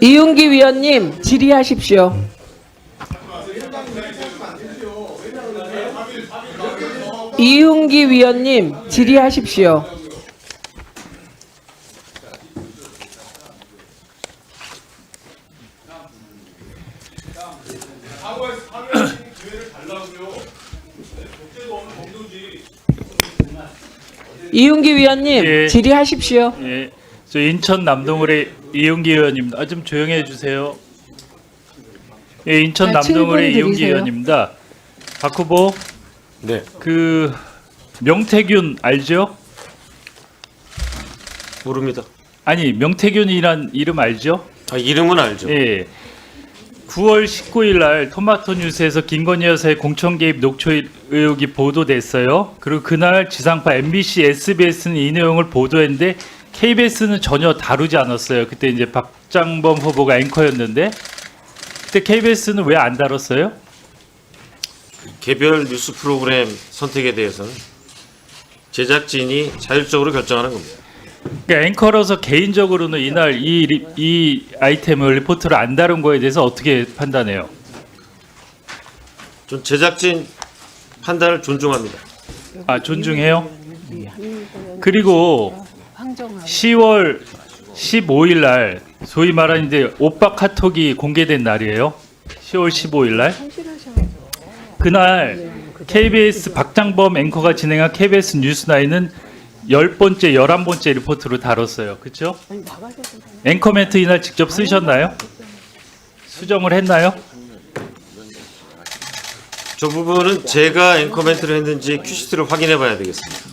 이윤기 위원님 질의하십시오. 이윤기 위원님 질의하십시오. 이윤기 위원님 예. 질의하십시오. 예, 저 인천 남동울의 이용기 의원입니다. 아, 좀 조용히 해주세요. 예, 인천 네, 남동울의 칠분 이용기. 의원입니다. 박 후보, 네, 그 명태균 알죠? 모릅니다. 아니 명태균이란 이름 알죠? 아, 이름은 알죠. 예. 9월 19일 날 토마토 뉴스에서 김건희 여사의 공천 개입 녹취 의혹이 보도됐어요. 그리고 그날 지상파 MBC, SBS는 이 내용을 보도했는데 KBS는 전혀 다루지 않았어요. 그때 이제 박장범 후보가 앵커였는데 그때 KBS는 왜 안 다뤘어요? 개별 뉴스 프로그램 선택에 대해서는 제작진이 자율적으로 결정하는 겁니다. 그러니까 앵커로서 개인적으로는 이날 이, 리- 이 아이템을 리포트를 안 다룬 거에 대해서 어떻게 판단해요? 전 제작진 판단을 존중합니다. 아 존중해요. 그리고 10월 15일 날 소위 말하는 이제 오빠 카톡이 공개된 날이에요. 10월 15일 날. 그날 KBS 박장범 앵커가 진행한 KBS 뉴스나인은 열 번째, 열한 번째 리포트로 다뤘어요. 그렇죠? 앵커 멘트 이날 직접 쓰셨나요? 수정을 했나요? 저 부분은 제가 앵커 멘트를 했는지 큐시트를 확인해 봐야 되겠습니다.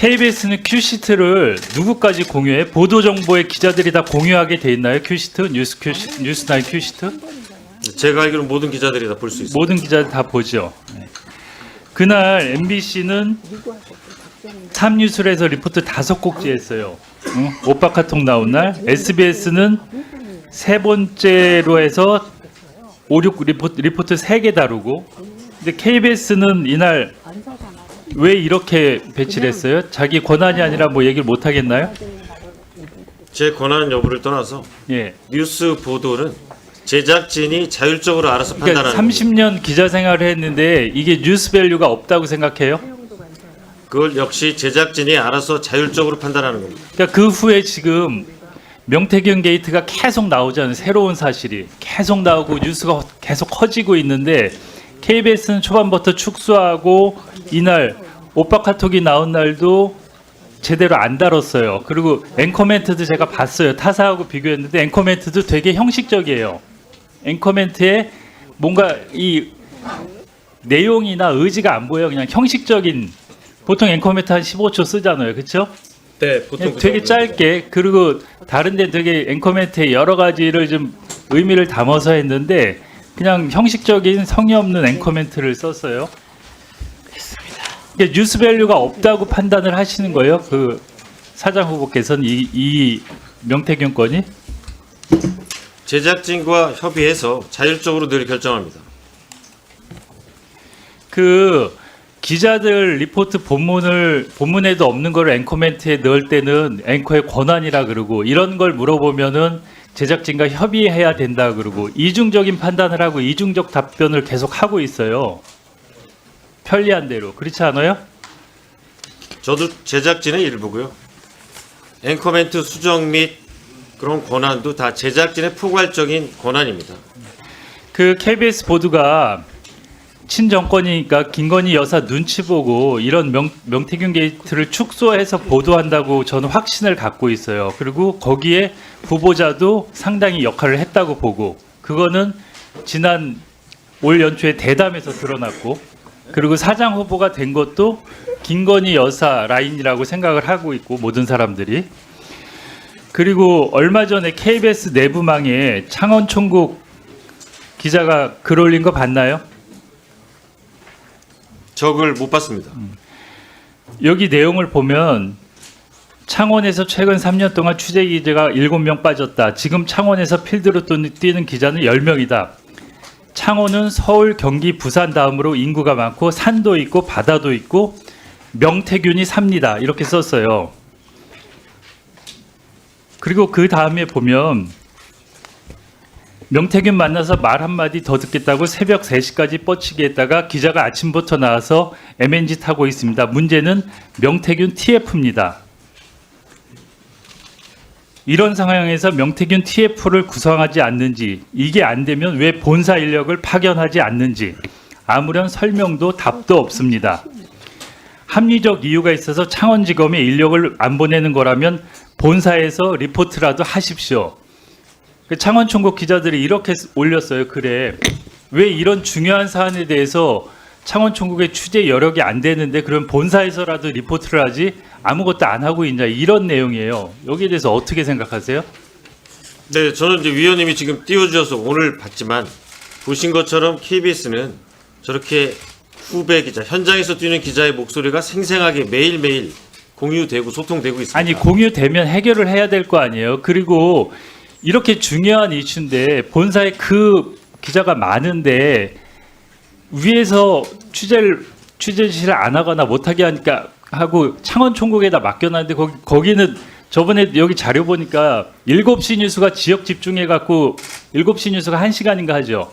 KBS는 큐시트를 누구까지 공유해? 보도 정보에 기자들이 다 공유하게 돼 있나요? 큐시트, 뉴스 큐시, 뉴스나인 큐시트? 제가 알기로 모든 기자들이 다 볼 수 있습니다. 모든 기자들 다 보죠. 네. 그날 MBC는 삼뉴스에서 리포트 다섯 곡지 했어요. 응? 오빠 카톡 나온 날. SBS는 세 번째로 해서 5, 6 리포트, 리포트 세개 다루고. 근데 KBS는 이날 왜 이렇게 배치를 했어요? 자기 권한이 아니라 뭐 얘기를 못 하겠나요? 제 권한 여부를 떠나서 예. 뉴스 보도는 제작진이 자율적으로 알아서 그러니까 판단하는 겁니다. 30년 기자 생활을 했는데 이게 뉴스 밸류가 없다고 생각해요? 그걸 역시 제작진이 알아서 자율적으로 판단하는 겁니다. 그러니까 그 후에 지금 명태균 게이트가 계속 나오잖아요. 새로운 사실이 계속 나오고 뉴스가 계속 커지고 있는데 KBS는 초반부터 축소하고 이날 오빠 카톡이 나온 날도 제대로 안 다뤘어요. 그리고 앵커 멘트도 제가 봤어요. 타사하고 비교했는데 앵커 멘트도 되게 형식적이에요. 앵커 멘트에 뭔가 이 내용이나 의지가 안 보여. 그냥 형식적인 보통 앵커 멘트 한 15초 쓰잖아요. 그렇죠? 네, 보통 되게 짧게 그리고 다른 데 되게 앵커멘트에 여러 가지를 좀 의미를 담아서 했는데 그냥 형식적인 성의 없는 앵커멘트를 썼어요. 이게 뉴스 밸류가 없다고 판단을 하시는 거예요? 그 사장 후보께서는 이, 이 명태균 건이 제작진과 협의해서 자율적으로 늘 결정합니다. 그 기자들 리포트 본문을 본문에도 없는 걸 앵커멘트에 넣을 때는 앵커의 권한이라 그러고 이런 걸 물어보면은 제작진과 협의해야 된다 그러고 이중적인 판단을 하고 이중적 답변을 계속 하고 있어요. 편리한 대로 그렇지 않아요? 저도 제작진의 일부고요. 앵커멘트 수정 및 그런 권한도 다 제작진의 포괄적인 권한입니다. 그 KBS 보도가 친정권이니까 김건희 여사 눈치 보고 이런 명, 명태균 게이트를 축소해서 보도한다고 저는 확신을 갖고 있어요. 그리고 거기에 후보자도 상당히 역할을 했다고 보고 그거는 지난 올 연초에 대담에서 드러났고 그리고 사장 후보가 된 것도 김건희 여사 라인이라고 생각을 하고 있고 모든 사람들이 그리고 얼마 전에 KBS 내부망에 창원 총국 기자가 글 올린 거 봤나요? 적을 못 봤습니다. 여기 내용을 보면 창원에서 최근 3년 동안 취재 기자가 7명 빠졌다. 지금 창원에서 필드로 또 뛰는 기자는 10명이다. 창원은 서울, 경기, 부산 다음으로 인구가 많고 산도 있고 바다도 있고 명태균이 삽니다. 이렇게 썼어요. 그리고 그 다음에 보면 명태균 만나서 말 한마디 더 듣겠다고 새벽 3시까지 뻗치게 했다가 기자가 아침부터 나와서 MNG 타고 있습니다. 문제는 명태균 TF입니다. 이런 상황에서 명태균 TF를 구성하지 않는지 이게 안 되면 왜 본사 인력을 파견하지 않는지 아무런 설명도 답도 없습니다. 합리적 이유가 있어서 창원지검에 인력을 안 보내는 거라면 본사에서 리포트라도 하십시오. 그 창원총국 기자들이 이렇게 쓰- 올렸어요. 그래 왜 이런 중요한 사안에 대해서 창원총국의 취재 여력이 안 되는데 그럼 본사에서라도 리포트를 하지 아무것도 안 하고 있냐 이런 내용이에요. 여기에 대해서 어떻게 생각하세요? 네, 저는 이제 위원님이 지금 띄워주셔서 오늘 봤지만 보신 것처럼 KBS는 저렇게 후배 기자, 현장에서 뛰는 기자의 목소리가 생생하게 매일매일 공유되고 소통되고 있습니다. 아니 공유되면 해결을 해야 될 거 아니에요. 그리고 이렇게 중요한 이슈인데 본사에 그 기자가 많은데 위에서 취재를 취재 지시를 안 하거나 못하게 하니까 하고 창원 총국에다 맡겨놨는데 거기 거기는 저번에 여기 자료 보니까 7시 뉴스가 지역 집중해 갖고 7시 뉴스가 1시간인가 하죠.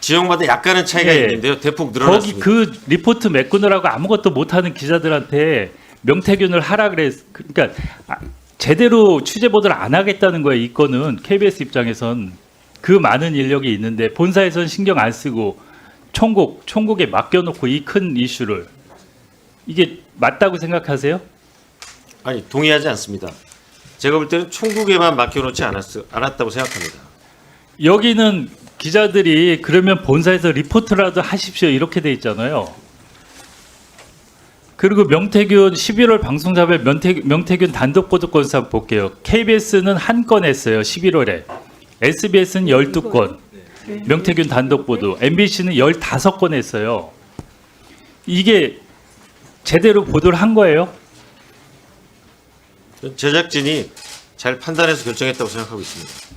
지역마다 약간은 차이가 예. 있는데요. 대폭 거기 늘어났습니다. 그 리포트 메꾸느라고 아무것도 못하는 기자들한테 명태균을 하라 그랬. 그러니까 아, 제대로 취재 보도를 안 하겠다는 거예요. 이 건은 KBS 입장에선 그 많은 인력이 있는데 본사에선 신경 안 쓰고 총국 총국에 맡겨놓고 이 큰 이슈를 이게 맞다고 생각하세요? 아니 동의하지 않습니다. 제가 볼 때는 총국에만 맡겨놓지 않았, 않았다고 생각합니다. 여기는 기자들이 그러면 본사에서 리포트라도 하십시오 이렇게 돼 있잖아요. 그리고 명태균 11월 방송사별 명태, 명태균 단독 보도 건수 볼게요. KBS는 한 건 했어요. 11월에. SBS는 12건. 명태균 단독 보도. MBC는 15건 했어요. 이게 제대로 보도를 한 거예요? 제작진이 잘 판단해서 결정했다고 생각하고 있습니다.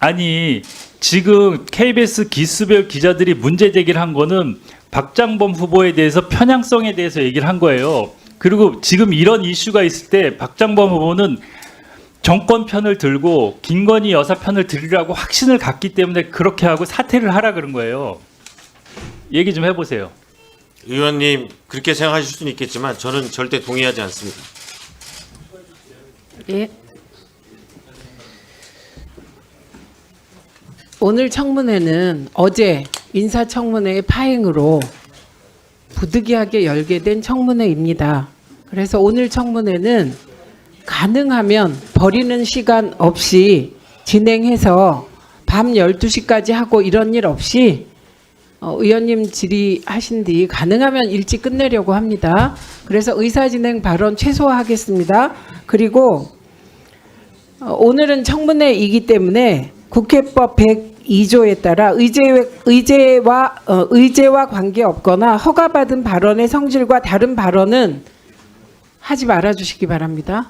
아니 지금 KBS 기수별 기자들이 문제 제기를 한 거는 박장범 후보에 대해서 편향성에 대해서 얘기를 한 거예요. 그리고 지금 이런 이슈가 있을 때 박장범 후보는 정권 편을 들고 김건희 여사 편을 들으라고 확신을 갖기 때문에 그렇게 하고 사퇴를 하라 그런 거예요. 얘기 좀 해보세요. 의원님 그렇게 생각하실 수는 있겠지만 저는 절대 동의하지 않습니다. 예. 오늘 청문회는 어제 인사청문회의 파행으로 부득이하게 열게 된 청문회입니다. 그래서 오늘 청문회는 가능하면 버리는 시간 없이 진행해서 밤 12시까지 하고 이런 일 없이 어, 의원님 질의하신 뒤 가능하면 일찍 끝내려고 합니다. 그래서 의사진행 발언 최소화하겠습니다. 그리고 어, 오늘은 청문회이기 때문에 국회법 102조에 따라 의제, 의제와 어, 의제와 관계없거나 허가받은 발언의 성질과 다른 발언은 하지 말아 주시기 바랍니다.